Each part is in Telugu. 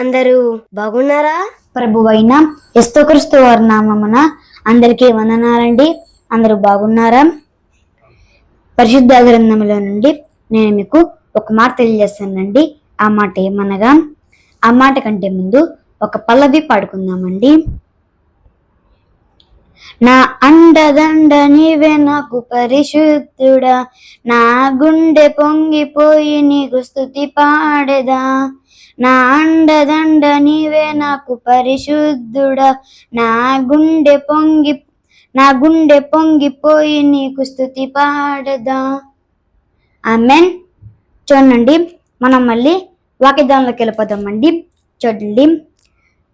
అందరూ బాగున్నారా? ప్రభువైన యస్తోక్రీస్తు వారి నామమున అందరికీ వందనాలండి. అందరూ బాగున్నారా? పరిశుద్ధ గ్రంథములో నుండి నేను మీకు ఒక మాట తెలియజేస్తానండి. ఆ మాట ఏమనగా ఆ మాట కంటే ముందు ఒక పల్లవి పాడుకుందామండి. నా అండదండ నీవే నాకు పరిశుద్ధుడా నా గుండె పొంగిపోయి నీకు స్థుతి పాడేదా? నా అండదండ నీవే నాకు పరిశుద్ధుడా నా గుండె పొంగి నా గుండె పొంగిపోయి నీకు స్థుతి పాడదా? ఆమెన్. చూడండి మనం మళ్ళీ వాక్యదానంలోకి వెళ్ళిపోదామండి. చూడండి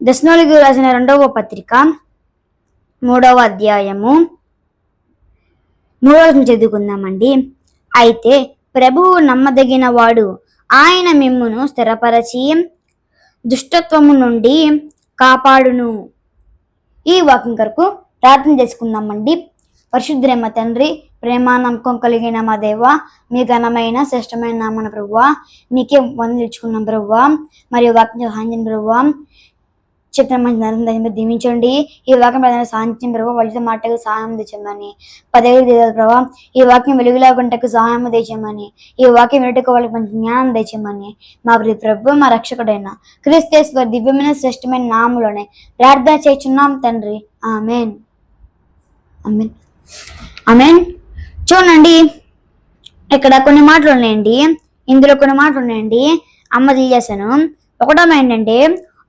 దశనోలికి రాసిన రెండవ పత్రిక. మూడవ అధ్యాయము. మూడవ చదువుకుందామండి. అయితే ప్రభువు నమ్మదగిన వాడు ఆయన మిమ్మును స్థిరపరచి దుష్టత్వము నుండి కాపాడును. ఈ వాక్యం కొరకు ప్రార్థన చేసుకుందామండి. పరిశుద్ధ్రేమ తండ్రి ప్రేమ నమ్మకం కలిగిన మా దేవ మీ ఘనమైన శ్రేష్టమైన నామన ప్రభువ మీకే వందలుచుకున్నాం ప్రభువ మరియు వాక్యం సహాయం ప్రభువ చెప్పిన మంచి నరేంద్ర దీవించండి. ఈ వాక్యం ప్రధాన సాధించిన ప్రభావ వాళ్ళతో మాటకు సహాయం తెచ్చమని. పదవి ప్రభావ ఈ వాక్యం వెలుగులా గుంటకు సహాయం తెచ్చమని. ఈ వాక్యం వినటకు వాళ్ళకి మంచి జ్ఞానం తెచ్చమని. మా ప్రియ ప్రభు మా రక్షకుడైన క్రీస్తేశ్వర దివ్యమైన శ్రేష్టమైన నామలోనే ప్రార్థన చేస్తున్నాం తండ్రి. ఆమెన్. Amen amen. చూడండి ఇక్కడ కొన్ని మాటలు ఉన్నాయండి. ఇందులో కొన్ని మాటలు ఉన్నాయండి. అమ్మ తెలియజేశాను ఒకటో ఏంటంటే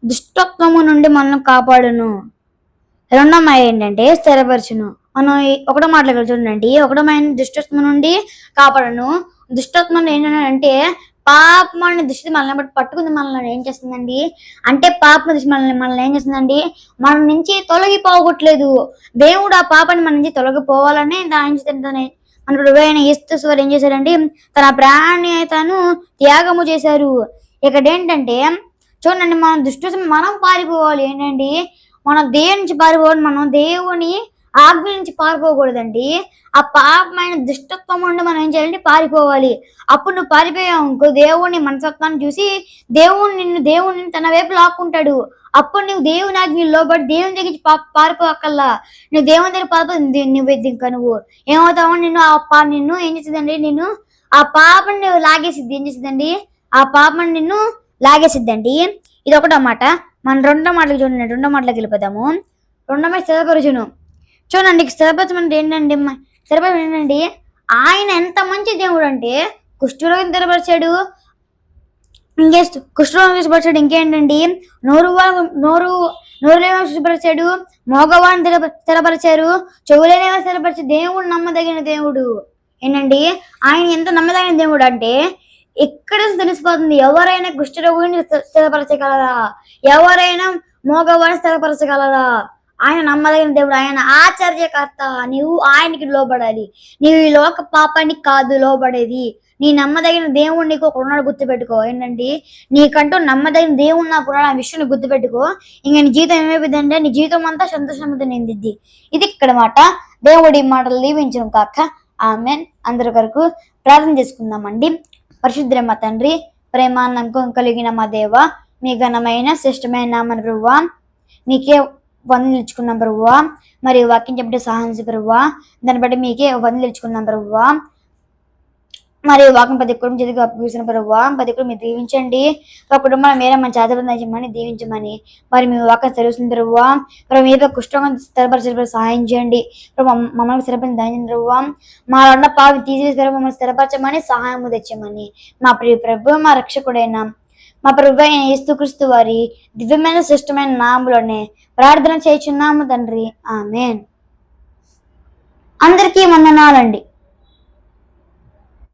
దుష్టత్వము నుండి మనల్ని కాపాడును. రెండో మాట ఏంటంటే స్థిరపరచును. మనం ఒకటో మాటలు చూడండి. ఒకటో మైన దుష్టత్వం నుండి కాపాడను. దుష్టత్వం ఏంటంటే పాపం అనే దృష్టి మనల్ని బట్టి పట్టుకుంది మనల్ని ఏం చేస్తుందండి? అంటే పాపం దృష్టి మనల్ని మనల్ని ఏం చేస్తుందండి? మన నుంచి తొలగిపోగొట్లేదు దేవుడు ఆ పాపాన్ని మన నుంచి తొలగిపోవాలని దాని తన మన ప్రభు అయిన ఏం చేశారండి? తన ప్రాణి తను త్యాగము చేశారు. ఇక్కడ ఏంటంటే చూడండి మనం దుష్ట మనం పారిపోవాలి. ఏంటండి? మనం దేవుని నుంచి పారిపోవాలి మనం దేవుని ఆజ్ఞ నుంచి పారిపోకూడదండి. ఆ పాపమైన దుష్టత్వం నుండి మనం ఏం చేయాలంటే పారిపోవాలి. అప్పుడు నువ్వు పారిపోయావు ఇంకో దేవుణ్ణి మనసత్వాన్ని చూసి దేవుణ్ణి నిన్ను దేవుని తన వైపు లాక్కుంటాడు. అప్పుడు నువ్వు దేవుని ఆజ్ఞ లోబడి దేవుని దగ్గర పారిపోవక్కల్లా పారిపోకల్లా. నువ్వు దేవుని దగ్గర పారిపో నువ్వు ఇంకా నువ్వు ఏమవుతావు? నిన్ను ఆ పా నిన్ను ఏం చేసిందండి నిన్ను ఆ పాపని నువ్వు లాగేసిద్ది. ఏం చేసిందండి ఆ పాపని నిన్ను లాగేసిద్దండి. ఇది ఒకటో మాట మన రెండో మాటలకు చూడండి రెండో మాటలకు వెళ్ళిపోదాము. రెండో మాట స్థిరపరచును చూడండి స్థిరపరచం అంటే ఏంటండి? స్థిరపరచం ఏంటండి? ఆయన ఎంత మంచి దేవుడు అంటే కుష్ఠరోగం స్థిరపరిచాడు. ఇంకే కుష్ఠరోగం స్థిరపరిచాడు. ఇంకేంటండి? నోరు నోరు నోరులేమో స్థిరపరిచాడు. మోగవాన్ని స్థిర స్థిరపరిచారు. చెవులేనేమో స్థిరపరిచే దేవుడు నమ్మదగిన దేవుడు. ఏంటండి? ఆయన ఎంత నమ్మదగిన దేవుడు అంటే ఇక్కడ తెలిసిపోతుంది ఎవరైనా కుష్ఠరోగిని స్థి- స్థిరపరచగలరా? ఎవరైనా మోగవాడిని స్థిరపరచగలరా? ఆయన నమ్మదగిన దేవుడు ఆయన ఆశ్చర్యకర్త నీవు ఆయనకి లోబడాలి. నీవు ఈ లోక పాపానికి కాదు లోబడేది. నీ నమ్మదగిన దేవుడు నీకు ఒక ఉన్నాడు గుర్తుపెట్టుకో. ఏంటండి నీకంటూ నమ్మదగిన దేవుడు నాకు ఉన్నాడు ఆ విషయం గుర్తుపెట్టుకో. ఇంకా నీ జీవితం ఏమైపోయిందంటే నీ జీవితం అంతా సంతోషంతో నిందిద్ది ఇది ఇక్కడ మాట. దేవుడి మాటలు దీవించడం కాక ఆమెన్. అందరి కొరకు ప్రార్థన చేసుకుందామండి. పరిశుద్రమ తండ్రి ప్రేమ నమ్మకం కలిగిన మా దేవ మీ ఘనమైన శ్రేష్టమైన నామన ప్రభువా మీకే వందలు ఇచ్చుకున్నాం ప్రభువా మరి వాక్యం చెప్పే సహాయం ప్రభువా దాన్ని బట్టి మీకే వందలు ఇచ్చుకున్నాం ప్రభువా మరి వాకం ప్రతి కుటుంబం చదివి అప్పగిస్తున్న ప్రభువా ప్రతి కుటుంబం మీరు దీవించండి. ఒక కుటుంబాల మీరే మన చేతబంధించమని దీవించమని. మరి మీ వాకం తెలుస్తుంది ప్రభువా మరి మీద కుష్ఠంగా స్థిరపరచడం సహాయం చేయండి. ప్రభు మమ్మల్ని స్థిరపరిచి దాని ప్రభువా మా ఉన్న పావి తీసివేసి ప్రభు మమ్మల్ని స్థిరపరచమని సహాయం తెచ్చమని. మా ప్రియ ప్రభు మా రక్షకుడైన మా ప్రభు అయిన యేసుక్రీస్తు వారి దివ్యమైన శ్రేష్టమైన నామంలోనే ప్రార్థన చేయుచున్నాము తండ్రి. ఆమెన్. అందరికీ వందనాలండి.